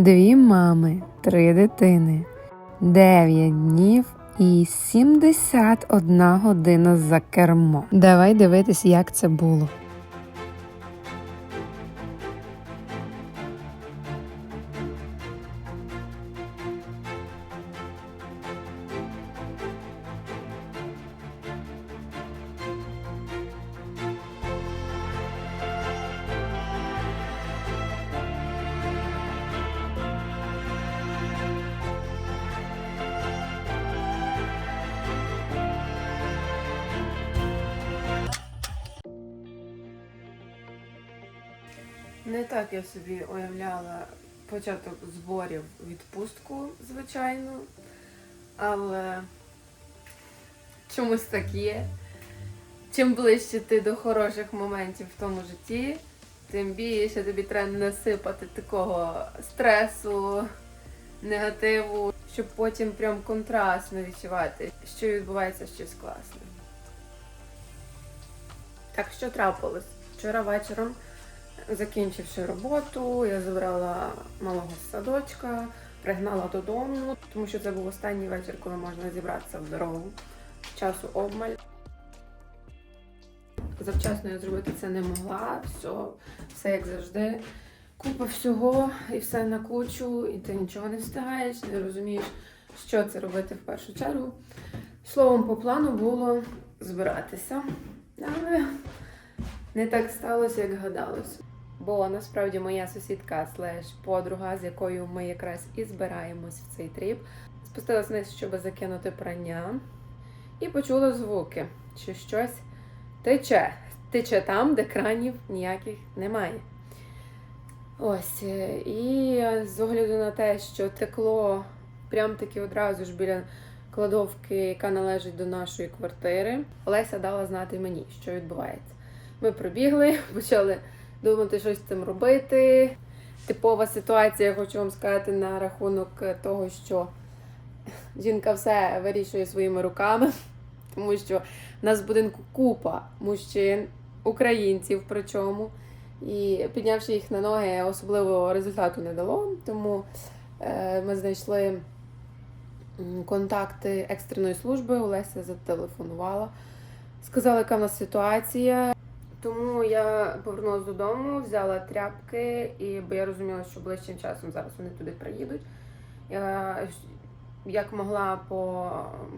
Дві мами, три дитини, 9 днів і 71 година за кермо. Давай дивитись, як це було. Не так я собі уявляла початок зборів відпустку, звичайно. Але чомусь так є. Чим ближче ти до хороших моментів в тому житті, тим більше тобі треба насипати такого стресу, негативу, щоб потім прям контрастно відчувати, що відбувається щось класне. Так що трапилось? Вчора вечором Закінчивши роботу, я забрала малого з садочка, пригнала додому, тому що це був останній вечір, коли можна зібратися в дорогу. Часу обмаль. Завчасно я зробити це не могла. Все, все як завжди. Купа всього і все на кучу, і ти нічого не встигаєш, не розумієш, що це робити в першу чергу. Словом, по плану було збиратися. Але не так сталося, як гадалось. Бо насправді моя сусідка слеш подруга, з якою ми якраз і збираємось в цей тріп, спустилась вниз, щоб закинути прання, і почула звуки, що щось тече. Тече там, де кранів ніяких немає. Ось. е, І з огляду на те, що текло прям таки одразу ж біля кладовки, яка належить до нашої квартири, Олеся дала знати мені, що відбувається. Ми пробігли, почали думати, що з цим робити. Типова ситуація, хочу вам сказати, на рахунок того, що жінка все вирішує своїми руками, тому що в нас в будинку купа мужчин, українців причому. І піднявши їх на ноги, особливого результату не дало. Тому е, ми знайшли контакти екстреної служби. Олеся зателефонувала, сказала, яка в нас ситуація. Тому я повернулася додому, взяла тряпки, і бо я розуміла, що ближчим часом зараз вони туди приїдуть. Я як могла по,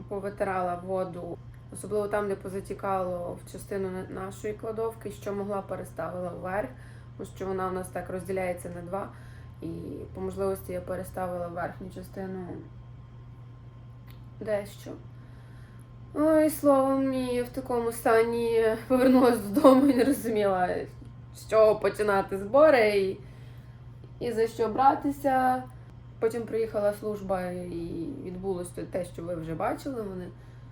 повитирала воду, особливо там, де позатікало в частину нашої кладовки, що могла переставила вверх, тому що вона у нас так розділяється на два. І по можливості я переставила верхню частину дещо. Ой, словом, і в такому стані повернулася додому і не розуміла, з чого починати збори і, і за що братися. Потім приїхала служба і відбулося те, що ви вже бачили. Вони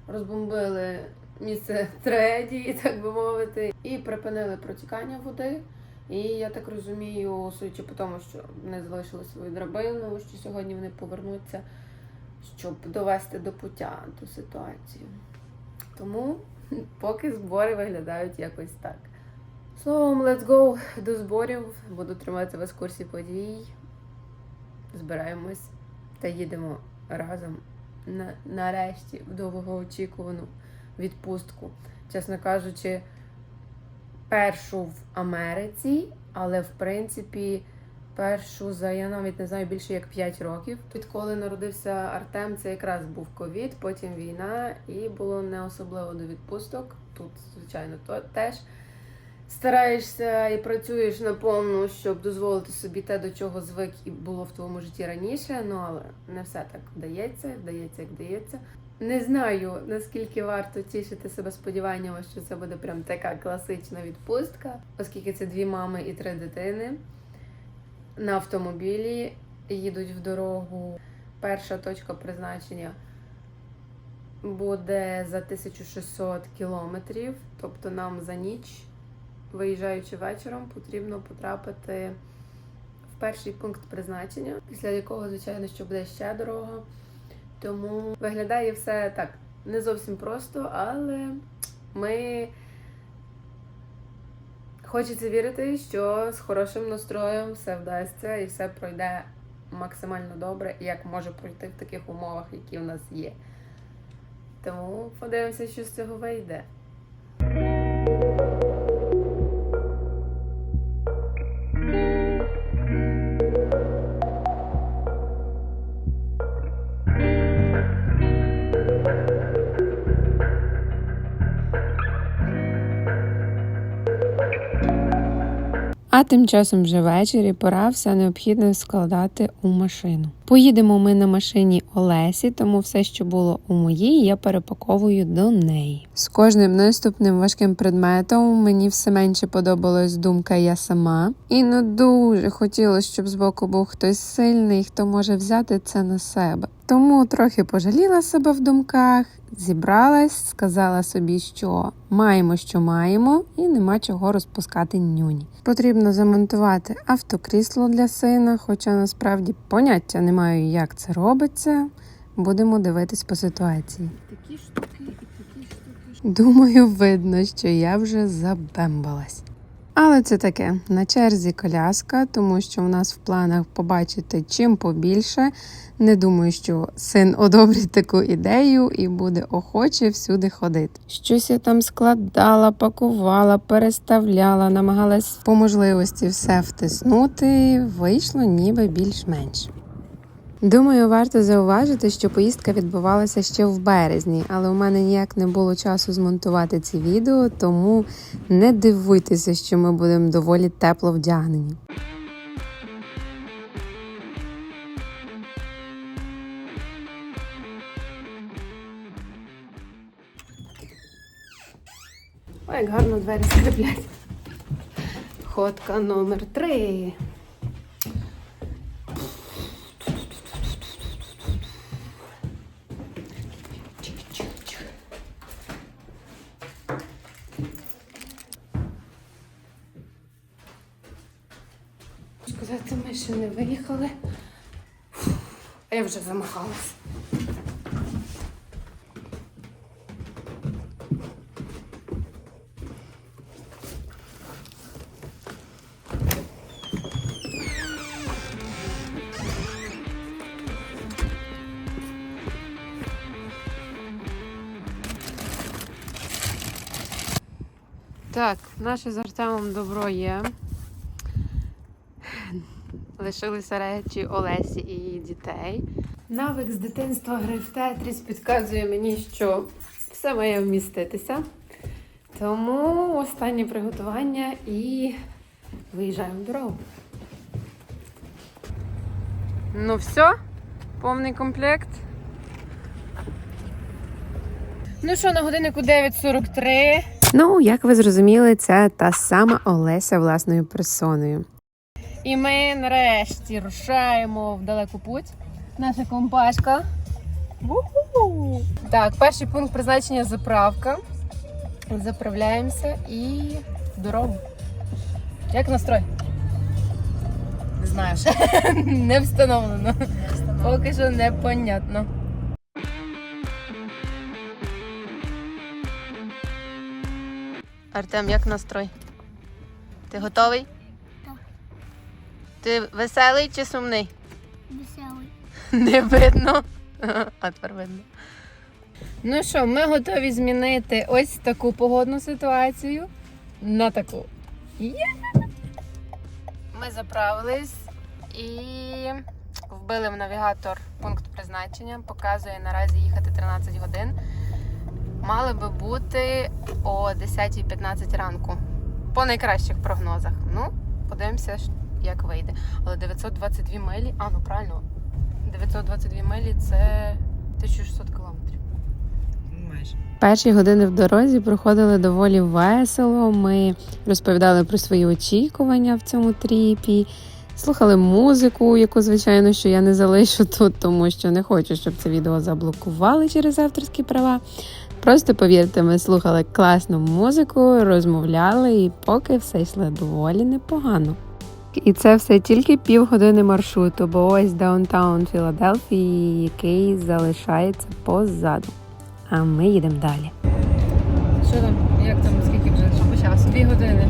розбомбили місце трагедії, так би мовити, і припинили протікання води. І я так розумію, судячи по тому, що вони залишили свою драбину, що сьогодні вони повернуться, щоб довести до пуття ту ситуацію. Тому поки збори виглядають якось так. Словом, let's go до зборів. Буду тримати вас в курсі подій. Збираємось та їдемо разом на, нарешті в довгоочікувану відпустку. Чесно кажучи, першу в Америці, але в принципі першу за я навіть не знаю більше як 5 років. Відколи народився Артем, це якраз був ковід, потім війна, і було не особливо до відпусток. Тут, звичайно, то теж стараєшся і працюєш наповну, щоб дозволити собі те, до чого звик і було в твоєму житті раніше. Ну але не все так вдається, вдається, як вдається. Не знаю наскільки варто тішити себе сподіваннями, що це буде прям така класична відпустка, оскільки це дві мами і три дитини на автомобілі їдуть в дорогу. Перша точка призначення буде за 1600 кілометрів, тобто нам за ніч, виїжджаючи вечором, потрібно потрапити в перший пункт призначення, після якого, звичайно, що буде ще дорога. Тому виглядає все так не зовсім просто, але ми Хочеться вірити, що з хорошим настроєм все вдасться і все пройде максимально добре, як може пройти в таких умовах, які в нас є. Тому подивимося, що з цього вийде. А тим часом вже ввечері пора все необхідне складати у машину. Поїдемо ми на машині Олесі, тому все, що було у моїй, я перепаковую до неї. З кожним наступним важким предметом мені все менше подобалась думка я сама, і не дуже хотілося, щоб збоку був хтось сильний, хто може взяти це на себе. Тому трохи пожаліла себе в думках, зібралась, сказала собі, що маємо, що маємо, і нема чого розпускати нюні. Потрібно замонтувати автокрісло для сина, хоча насправді поняття не маю, як це робиться. Будемо дивитись по ситуації. Такі штуки і такі штуки. Думаю, видно, що я вже забембалась. Але це таке на черзі коляска, тому що в нас в планах побачити чим побільше. Не думаю, що син одобрить таку ідею і буде охоче всюди ходити. Щось я там складала, пакувала, переставляла, намагалась по можливості все втиснути. Вийшло ніби більш-менш. Думаю, варто зауважити, що поїздка відбувалася ще в березні, але у мене ніяк не було часу змонтувати ці відео, тому не дивуйтеся, що ми будемо доволі тепло вдягнені. Ой, як гарно двері скріплять. Ходка номер три. Сказати, ми ще не виїхали. Фух, А я вже замахалась. Так, наше з Артемом добро є. Лишилися речі Олесі і дітей. Навик з дитинства гри в Тетріс підказує мені, що все має вміститися. Тому останнє приготування і виїжджаємо в дорогу. Ну все, повний комплект. Ну що, на годиннику 9.43. Ну, як ви зрозуміли, це та сама Олеся власною персоною. І ми нарешті рушаємо в далеку путь. Наша компашка. Ву-ху! Так, перший пункт призначення заправка. Заправляємося і дорогу. Як настрой? Не знаю, що Не встановлено. Поки що непонятно. Артем, як настрой? Ти готовий? Ти веселий чи сумний? веселий. Не видно. А тепер видно. Ну що, ми готові змінити ось таку погодну ситуацію на таку. Ми заправились і вбили в навігатор пункт призначення. Показує наразі їхати 13 годин. Мали би бути о 10.15 ранку. По найкращих прогнозах. Ну, подивимося, як вийде. Але 922 милі, а ну правильно, 922 милі це 1600 кілометрів. Майже. Перші години в дорозі проходили доволі весело. Ми розповідали про свої очікування в цьому тріпі, слухали музику, яку, звичайно, що я не залишу тут, тому що не хочу, щоб це відео заблокували через авторські права. Просто повірте, ми слухали класну музику, розмовляли, і поки все йшло доволі непогано. І це все тільки півгодини маршруту, бо ось даунтаун Філадельфії, який залишається позаду. А ми їдемо далі. Що там? Як там? Скільки вже? Що по часу? Дві години.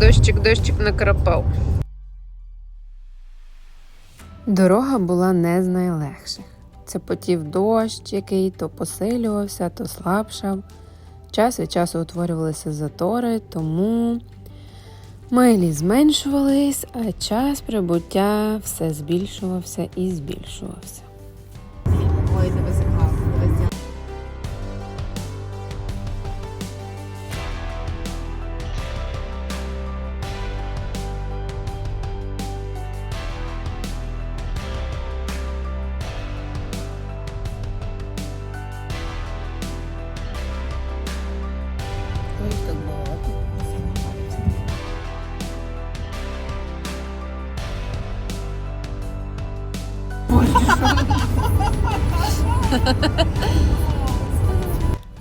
Дощик, дощик накрапав. Дорога була не з найлегших. Це потів дощ, який то посилювався, то слабшав. Час від часу утворювалися затори, тому милі зменшувались, а час прибуття все збільшувався і збільшувався.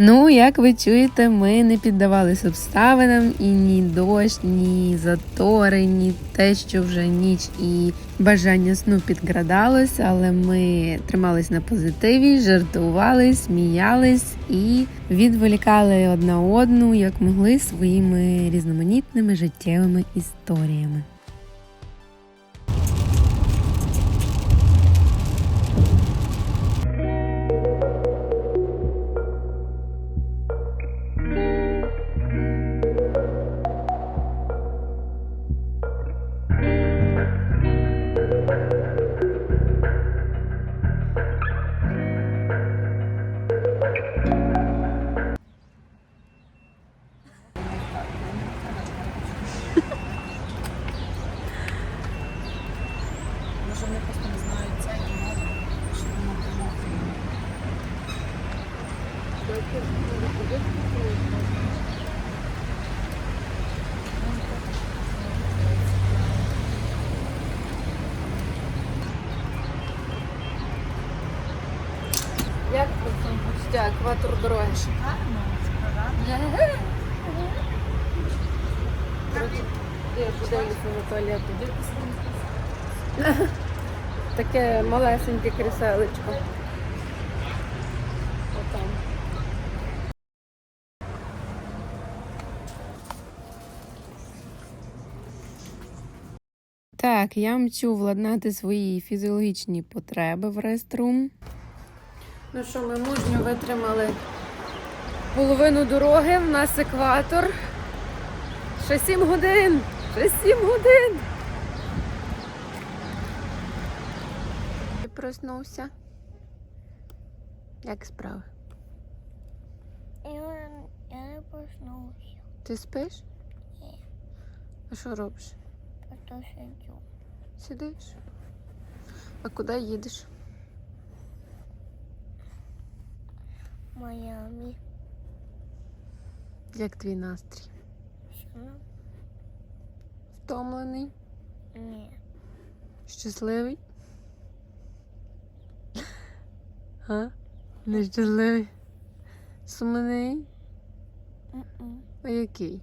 Ну, як ви чуєте, ми не піддавались обставинам і ні дощ, ні затори, ні те, що вже ніч і бажання сну підградалось, але ми тримались на позитиві, жартували, сміялись і відволікали одна одну як могли своїми різноманітними життєвими історіями. Екватор дороги? На туалет. Таке малесеньке кріселечко. Отам. Так, я мчу владнати свої фізіологічні потреби в реструм. Ну що, ми мужньо витримали половину дороги, в нас екватор. Ще сім годин! Ще сім годин! Ти проснувся? Як справи? Я, я не проснувся, Ти спиш? Ні. А що робиш? а то сиджу. Сидиш? А куди їдеш? В Майамі. Як твій настрій? Що? Втомлений? Ні. Щасливий? А? Нещасливий? Сумний? М-м. А який?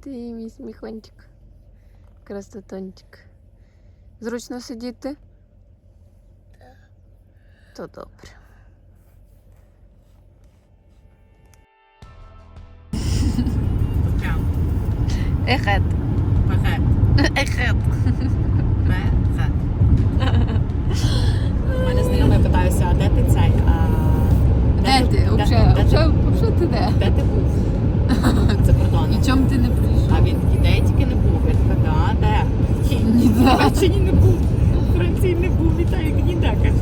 Ти мій сміхончик. Красотончик. Зручно сидіти? Так. То добре. Ехет. Ехет. У мене знайомий питаюся, а де ти цей? Де ти? де- ти- де? Де ти був? За кордоном. І чому ти не прийшов? А він де тільки не був. Я така, да, де? Ніде. В Німеччині не був. У Франції не був. Вітаю, ніде. Каже,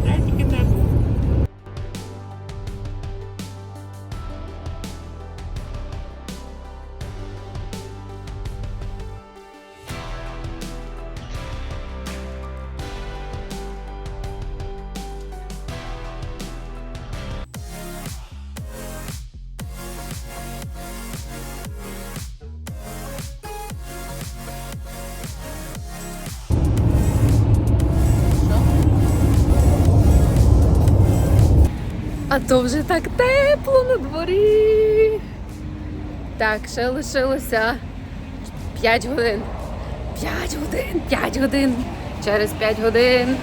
А то вже так тепло на дворі. Так, ще лишилося 5 годин. 5 годин, 5 годин. Через 5 годин.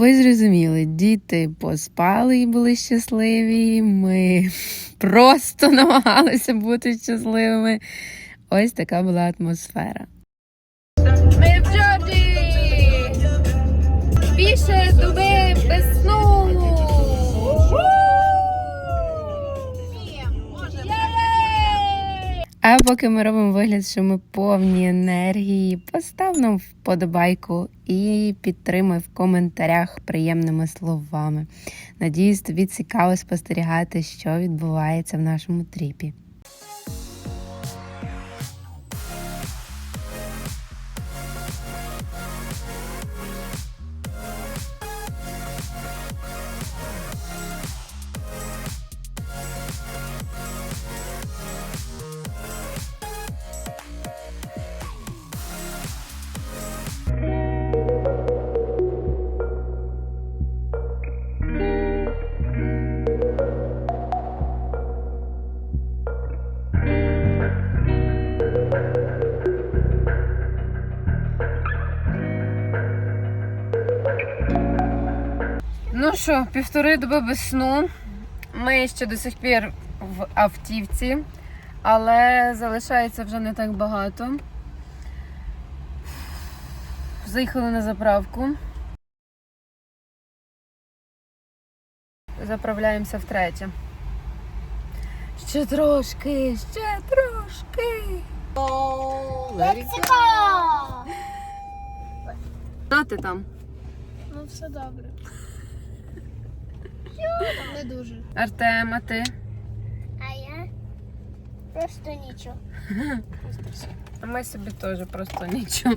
Ви зрозуміли, діти поспали і були щасливі. Ми просто намагалися бути щасливими. Ось така була атмосфера. Ми поки ми робимо вигляд, що ми повні енергії, постав нам вподобайку і підтримай в коментарях приємними словами. Надіюсь, тобі цікаво спостерігати, що відбувається в нашому тріпі. Що, півтори доби без сну. Ми ще до сих пір в автівці, але залишається вже не так багато. Заїхали на заправку. Заправляємося втретє. Ще трошки, ще трошки. Мексико! Що ти там? Ну, все добре. Не дуже. Артем, а ти? А я просто нічого. А ми собі теж просто нічого.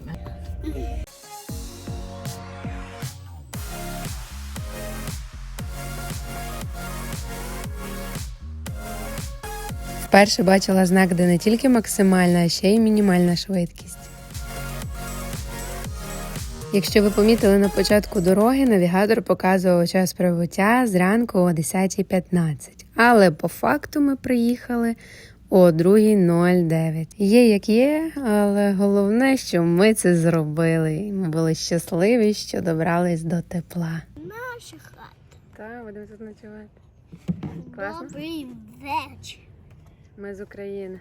Вперше бачила знак, де не тільки максимальна, а ще й мінімальна швидкість. Якщо ви помітили на початку дороги, навігатор показував час прибуття зранку о 10.15. Але по факту ми приїхали о 2.09. Є як є, але головне, що ми це зробили. Ми були щасливі, що добрались до тепла. Наша хата. Так, будемо тут ночувати. Класно. Добрий вечір. Ми з України.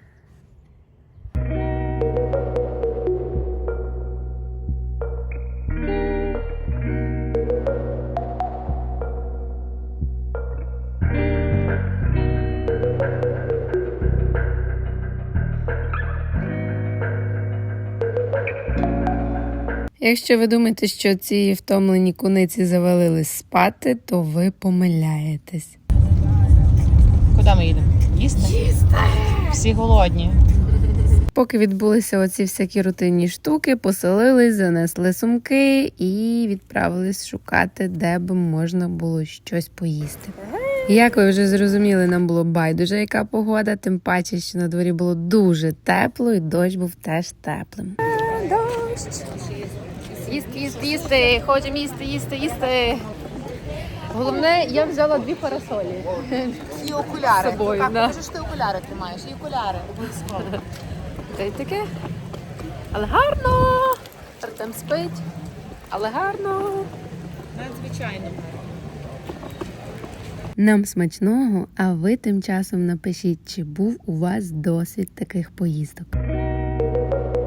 Якщо ви думаєте, що ці втомлені куниці завалились спати, то ви помиляєтесь. Куди ми їдемо? Їсти? Їсти! Всі голодні. Поки відбулися оці всякі рутинні штуки, поселились, занесли сумки і відправились шукати, де б можна було щось поїсти. Як ви вже зрозуміли, нам було байдуже, яка погода, тим паче, що на дворі було дуже тепло, і дощ був теж теплим. Дощ! Їсти, їсти, їсти, хочемо їсти, їсти, їсти. Головне, я взяла дві парасолі. І окуляри. З собою, Как, да. що ти окуляри тримаєш. І окуляри. Обов'язково. Та й таке. Але гарно! Артем спить. Але гарно. Надзвичайно. Нам смачного, а ви тим часом напишіть, чи був у вас досвід таких поїздок. –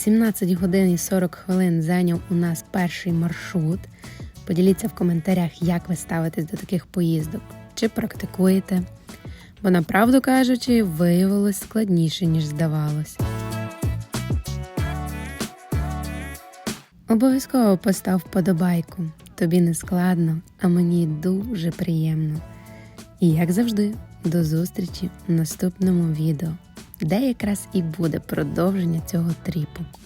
17 годин і 40 хвилин зайняв у нас перший маршрут. Поділіться в коментарях, як ви ставитесь до таких поїздок, чи практикуєте. Бо, направду кажучи, виявилось складніше, ніж здавалось. Обов'язково постав вподобайку. Тобі не складно, а мені дуже приємно. І як завжди, До зустрічі в наступному відео, де якраз і буде продовження цього тріпу.